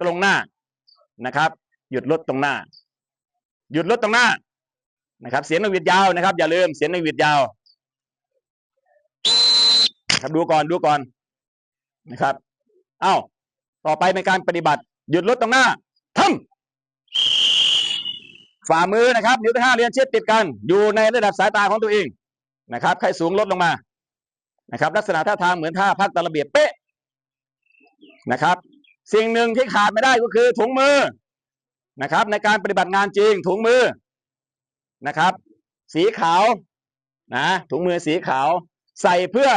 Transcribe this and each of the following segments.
ตรงหน้านะครับ หยุดรถตรงหน้า หยุดรถตรงหน้านะครับ เสียงนกหวีดยาวนะครับ อย่าลืมเสียงนกหวีดยาวนะครับดูก่อนดูก่อนนะครับ เอ้าต่อไปเป็นการปฏิบัติ หยุดรถตรงหน้าทำฝ่ามือนะครับ นิ้วทั้งห้าเรียนเชิดติดกัน อยู่ในระดับสายตาของตัวเองนะครับ ใครสูงลดลงมานะครับ ลักษณะท่าทางเหมือนท่าพักตะระเบียบเป๊ะนะครับ สิ่งหนึ่งที่ขาดไม่ได้ก็คือถุงมือนะครับ ในการปฏิบัติงานจริงถุงมือนะครับ สีขาวนะถุงมือสีขาว ใส่เพื่อ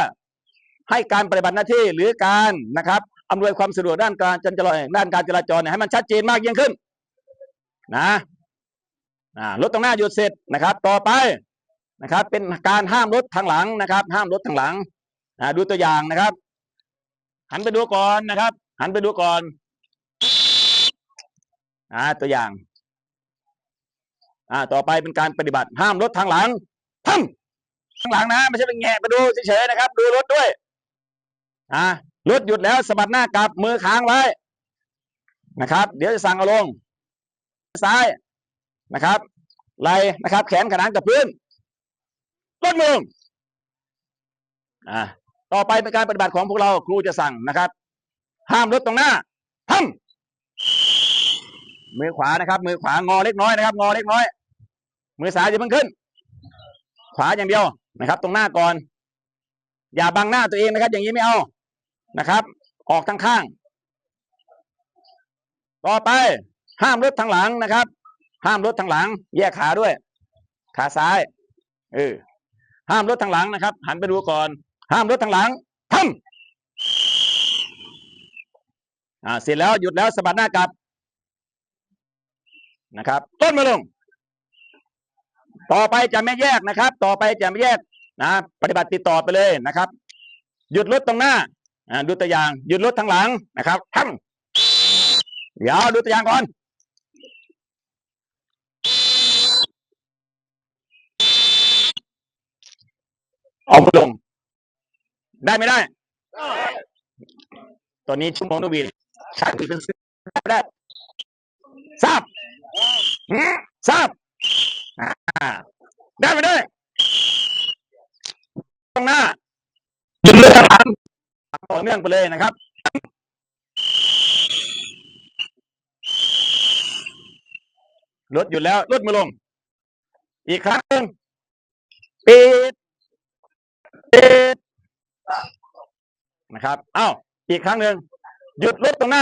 ให้การปฏิบัติหน้าที่หรือการนะครับอำนวยความสะดวกด้านการจราจรด้านการจราจรเนี่ยให้มันชัดเจนมากยิ่งขึ้นนะรถตรงหน้าหยุดเสร็จนะครับ ต่อไปนะครับ เป็นการห้ามรถทางหลังนะครับ ห้ามรถทางหลังดูตัวอย่างนะครับหันไปดูก่อนนะครับ หันไปดูก่อนอ่าตัวอย่าง อ่า ต่อไปเป็นการปฏิบัติ ห้ามรถทางหลังทำทางหลังนะไม่ใช่เป็นแงะไปดูเฉยๆนะครับ ดูรถด้วย อ่ารถหยุดแล้วสะบัดหน้ากลับมือค้างไว้นะครับ เดี๋ยวจะสั่งเอาลง ซ้ายนะครับไหลนะครับ แขนขนานกับพื้นลดมือลงอ่าต่อไปเป็นการปฏิบัติของพวกเราครูจะสั่งนะครับ ห้ามรถตรงหน้าทำมือขวานะครับ มือขวางอเล็กน้อยนะครับ งอเล็กน้อย มือซ้ายอย่าเพิ่งขึ้น ขวาอย่างเดียวนะครับ ตรงหน้าก่อน อย่าบังหน้าตัวเองนะครับ อย่างนี้ไม่เอานะครับ ออกทางข้าง ต่อไป ห้ามรถทางหลังนะครับ ห้ามรถทางหลัง แยกขาด้วย ขาซ้ายเออห้ามรถทางหลังนะครับ หันไปดูก่อน ห้ามรถทางหลังทำ อ่าเสร็จแล้วหยุดแล้วสะบัดหน้ากลับนะครับ ต้นมาลง ต่อไปจะไม่แยกนะครับ ต่อไปจะไม่แยกนะปฏิบัติติดต่อไปเลยนะครับ หยุดรถตรงหน้าอ่าดูตัวอย่าง หยุดรถทางหลังนะครับทำเดี๋ยวดูตัวอย่างก่อนเอาไปลง ได้ไม่ได้ ตอนนี้ชั่วโมงนกหวี ดขาดอีกเป็นสิบไม่ได้ทราบทราบได้ไม่ได้ตรงหน้าหยุดเลยครับต่อเนื่องไปเลยนะครับรถหยุดแล้วรถมาลง อีกครั้งหนึ่งปิดปิดนะครับ เอ้า อีกครั้งหนึ่งหยุดรถตรงหน้า